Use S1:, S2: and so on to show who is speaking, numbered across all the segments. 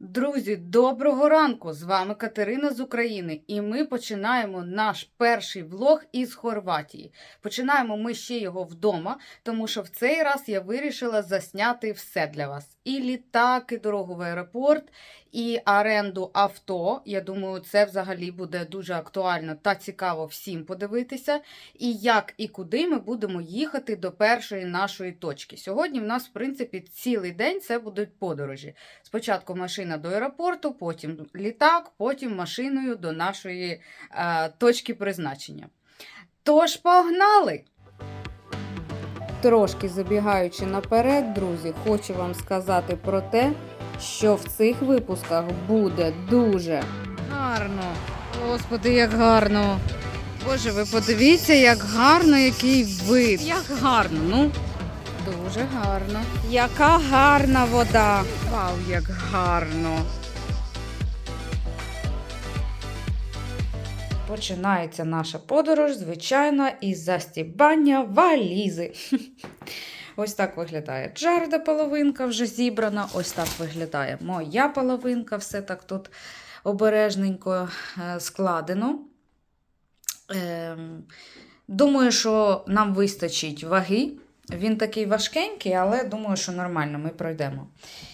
S1: Друзі, доброго ранку! З вами Катерина з України, і ми починаємо наш перший влог із Хорватії. Починаємо ми ще його вдома, тому що в цей раз я вирішила засняти все для вас: і літак, і дорогу в аеропорт, і оренду авто. Я думаю, це взагалі буде дуже актуально та цікаво всім подивитися. І як і куди ми будемо їхати до першої нашої точки. Сьогодні в нас, в принципі, цілий день це будуть подорожі. Спочатку машина до аеропорту, потім літак, потім машиною до нашої е, точки призначення. Тож погнали! Трошки забігаючи наперед, друзі, хочу вам сказати про те, що в цих випусках буде дуже гарно. Господи, як гарно! Боже, ви подивіться, як гарно, який вид. Як гарно, ну. Дуже гарно. Яка гарна вода. Вау, як гарно. Починається наша подорож, звичайно, із застібання валізи. Ось так виглядає Джарда половинка вже зібрана. Ось так виглядає моя половинка. Все так тут обережненько е, складено. Ем, Думаю, що нам вистачить ваги. Він такий важкенький, але думаю, що нормально, ми пройдемо.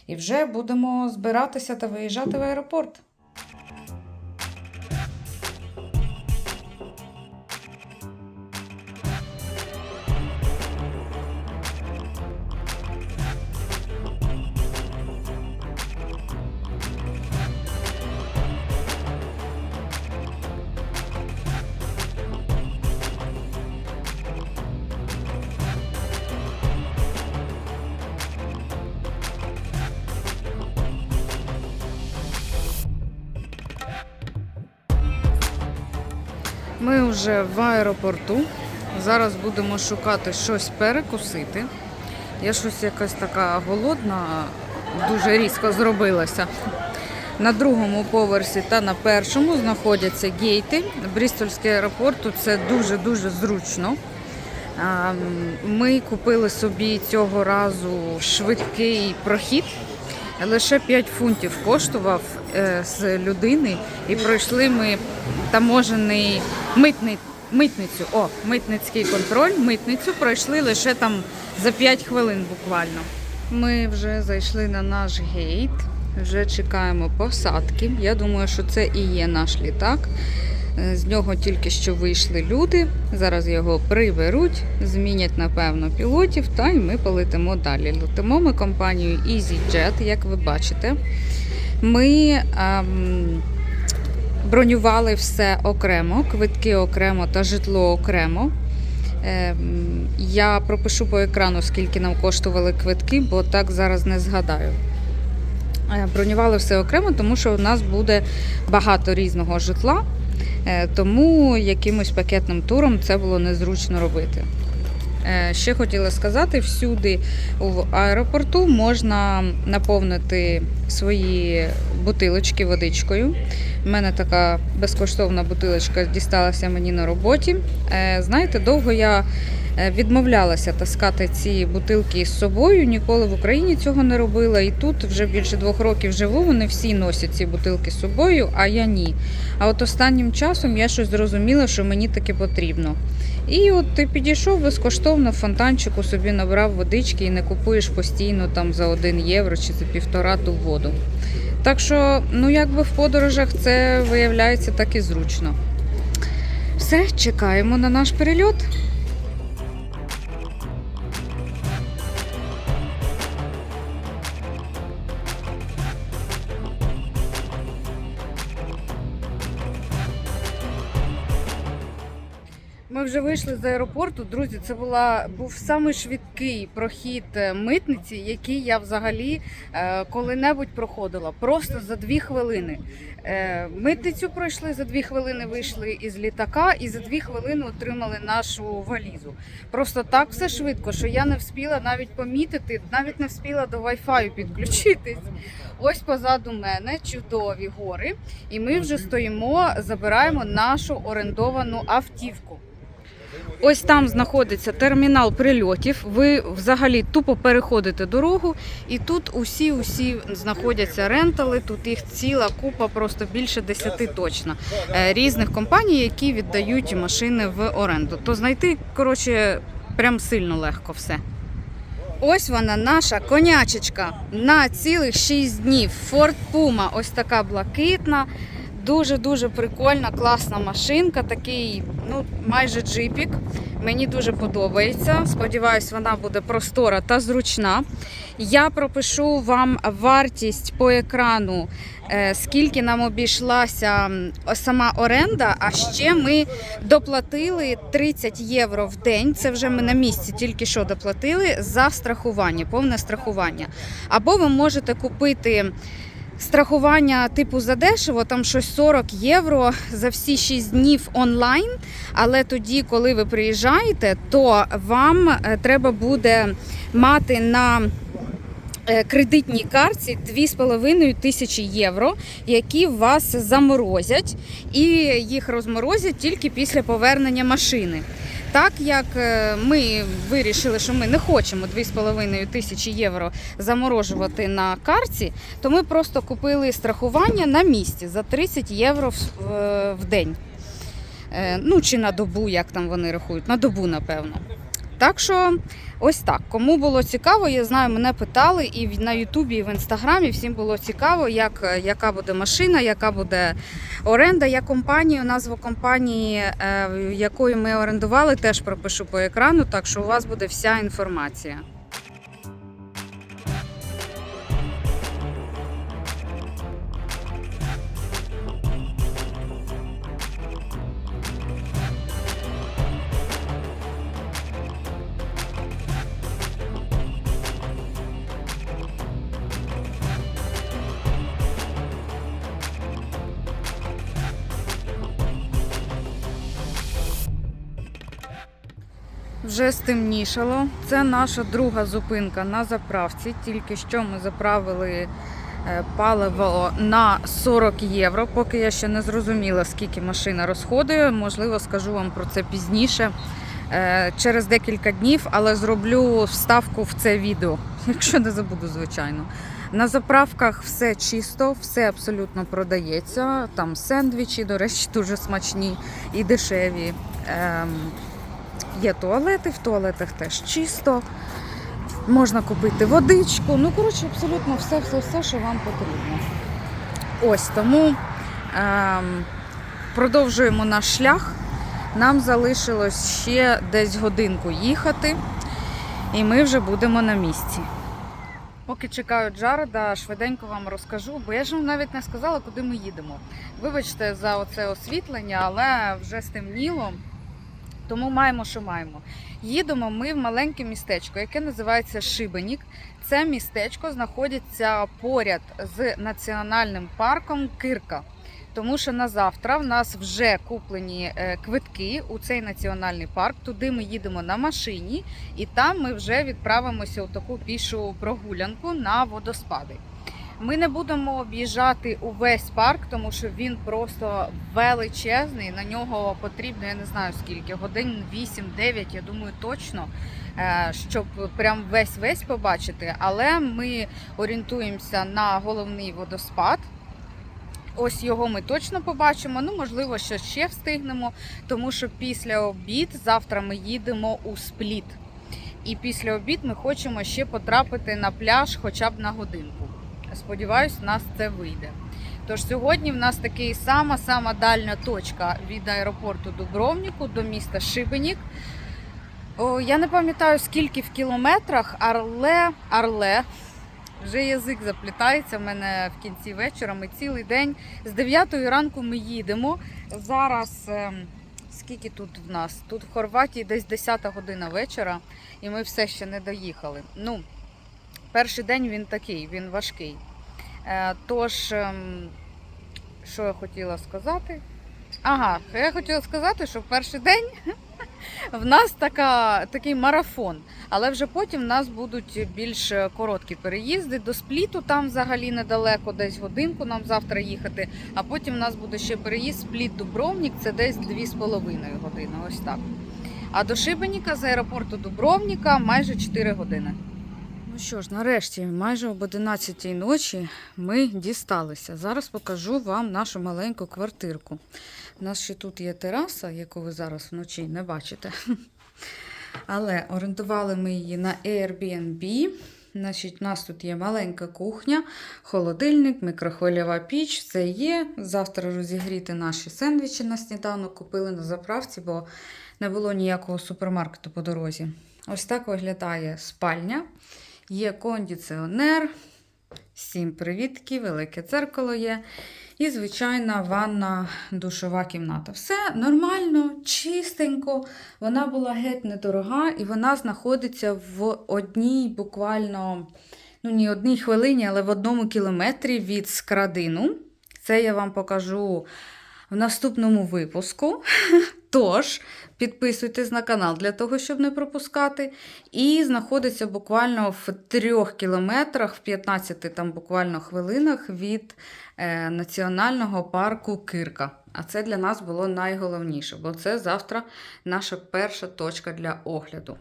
S1: І вже будемо збиратися та виїжджати в аеропорт. Ми вже в аеропорту. Зараз будемо шукати щось перекусити. Я щось якась така голодна, дуже різко зробилася. На другому поверсі та на першому знаходяться гейти. Брістольський аеропорт тут це дуже-дуже зручно. Ми купили собі цього разу швидкий прохід. Лише 5 фунтів коштував е, з людини, і пройшли ми таможений митний, митницю. О, митницький контроль. Митницю пройшли лише там за 5 хвилин буквально. Ми вже зайшли на наш гейт, вже чекаємо посадки. Я думаю, що це і є наш літак. Е, З нього тільки що вийшли люди. Зараз його приберуть, змінять, напевно, пілотів, та й ми полетимо далі. Летимо ми компанією EasyJet, як ви бачите. Ми ем, бронювали все окремо, квитки окремо та житло окремо. Ем, я пропишу по екрану, скільки нам коштували квитки, бо так зараз не згадаю. Е, Бронювали все окремо, тому що у нас буде багато різного житла, тому якимось пакетним туром це було незручно робити. Е, Ще хотіла сказати, всюди в аеропорту можна наповнити свої бутилочки водичкою. У мене така безкоштовна бутилочка дісталася мені на роботі. Е, Знаєте, довго я е, відмовлялася таскати ці бутилки з собою. Ніколи в Україні цього не робила. І тут вже більше двох років живу. Вони всі носять ці бутилки з собою, а я ні. А от останнім часом я щось зрозуміла, що мені таке потрібно. І от ти підійшов безкоштовно фонтанчику, собі набрав водички і не купуєш постійно там за 1 євро чи за півтора ту воду. Так що, ну якби в подорожах це виявляється так і зручно. Все, чекаємо на наш перельот. Ми вже вийшли з аеропорту. Друзі, це була був самий швидкий прохід е, митниці, який я взагалі е, коли-небудь проходила. Просто за дві хвилини. Е, митницю пройшли за дві хвилини, вийшли із літака, і за дві хвилини отримали нашу валізу. Просто так все швидко, що я не вспіла навіть помітити, навіть не вспіла до Wi-Fi підключитись. Ось позаду мене чудові гори, і ми вже стоїмо, забираємо нашу орендовану автівку. Ось там знаходиться термінал прильотів. Ви взагалі тупо переходите дорогу, і тут усі усі знаходяться рентали. Тут їх ціла купа, просто більше десяти точно е, різних компаній, які віддають машини в оренду. То знайти, коротше, прям сильно легко все. Ось вона, наша конячечка на цілих 6 днів. Ford Puma, ось така блакитна. Дуже-дуже прикольна, класна машинка, такий, ну, майже джипік. Мені дуже подобається. Сподіваюсь, вона буде простора та зручна. Я пропишу вам вартість по екрану, е, скільки нам обійшлася сама оренда. А ще ми доплатили 30 євро в день. Це вже ми на місці тільки що доплатили за страхування, повне страхування. Або ви можете купити. Страхування типу задешево, там щось 40 євро за всі 6 днів онлайн. Але тоді, коли ви приїжджаєте, то вам е, треба буде мати на кредитній карті 2,5 тисячі євро, які вас заморозять, і їх розморозять тільки після повернення машини. Так як е, ми вирішили, що ми не хочемо 2,5 тисячі євро заморожувати на карті, то ми просто купили страхування на місці за 30 євро в день. Е, Ну чи на добу, як там вони рахують, на добу, напевно. Так що ось так. Кому було цікаво, я знаю, мене питали і на Ютубі, і в інстаграмі. Всім було цікаво, як, е, яка буде машина, яка буде оренда. Я компанію, назву компанії, е, якою ми орендували, теж пропишу по екрану, так що у вас буде вся інформація. Вже стемнішало. Це наша друга зупинка на заправці. Тільки що ми заправили е, паливо на 40 євро. Поки я ще не зрозуміла, скільки машина розходує. Можливо, скажу вам про це пізніше е, через декілька днів, але зроблю вставку в це відео, якщо не забуду, звичайно. На заправках все чисто, все абсолютно продається. Там сендвічі, до речі, дуже смачні і дешеві. Є туалети, в туалетах теж чисто. Можна купити водичку. Ну, коротше, абсолютно все, все, все, що вам потрібно. Ось тому ем, продовжуємо наш шлях. Нам залишилось ще десь годинку їхати, і ми вже будемо на місці. Поки чекаю Джареда, швиденько вам розкажу, бо я ж вам навіть не сказала, куди ми їдемо. Вибачте за оце освітлення, але вже стемніло. Тому маємо, що маємо. Їдемо ми в маленьке містечко, яке називається Шибенік. Це містечко знаходиться поряд з національним парком Кирка. Тому що на завтра в нас вже куплені е, квитки у цей національний парк. Туди ми їдемо на машині, і там ми вже відправимося у таку пішу прогулянку на водоспади. Ми не будемо об'їжджати увесь парк, тому що він просто величезний. На нього потрібно, я не знаю скільки, годин 8-9, я думаю, точно, е, щоб прям весь весь побачити. Але ми орієнтуємося на головний водоспад. Ось його ми точно побачимо. Ну, можливо, що ще встигнемо, тому що після обід завтра ми їдемо у спліт. І після обід ми хочемо ще потрапити на пляж хоча б на годинку. Сподіваюсь, у нас це вийде. Тож сьогодні в нас такий сама-сама дальня точка від аеропорту Дубровніку до міста Шибенік. Я не пам'ятаю скільки в кілометрах, але, але вже язик заплітається в мене в кінці вечора. Ми цілий день з 9 ранку ми їдемо. Зараз ем, скільки тут в нас? Тут в Хорватії десь 10 година вечора, і ми все ще не доїхали. Ну, перший день він такий, він важкий. Е, Тож, ем, що я хотіла сказати? Ага, я хотіла сказати, що в перший день в нас така, такий марафон, але вже потім в нас будуть більш короткі переїзди. До спліту там взагалі недалеко, десь годинку нам завтра їхати. А потім в нас буде ще переїзд спліт Дубровник, це десь 2,5 години. Ось так. А до Шибеніка з аеропорту Дубровніка майже 4 години. Ну що ж, нарешті, майже об 11 ночі ми дісталися. Зараз покажу вам нашу маленьку квартирку. У нас ще тут є тераса, яку ви зараз вночі не бачите. Але орендували ми її на Airbnb. Значить, у нас тут є маленька кухня, холодильник, мікрохвильова піч. Це є. Завтра розігріти наші сендвічі на сніданок. Купили на заправці, бо не було ніякого супермаркету по дорозі. Ось так виглядає спальня. Є кондиціонер. Всім привітки, велике дзеркало є. І звичайна ванна, душова кімната. Все нормально, чистенько. Вона була геть недорога, і вона знаходиться в одній буквально, ну не одній хвилині, але в одному кілометрі від скрадину. Це я вам покажу в наступному випуску. Тож, підписуйтесь на канал для того, щоб не пропускати. І знаходиться буквально в трьох кілометрах, в 15 там буквально хвилинах від е, національного парку Кирка. А це для нас було найголовніше, бо це завтра наша перша точка для огляду.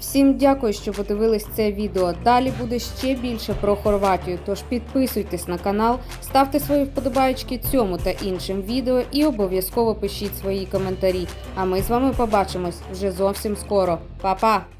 S2: Всім дякую, що подивились це відео. Далі буде ще більше про Хорватію. Тож підписуйтесь на канал, ставте свої вподобайки цьому та іншим відео і обов'язково пишіть свої коментарі. А ми з вами побачимось вже зовсім скоро. Па-па!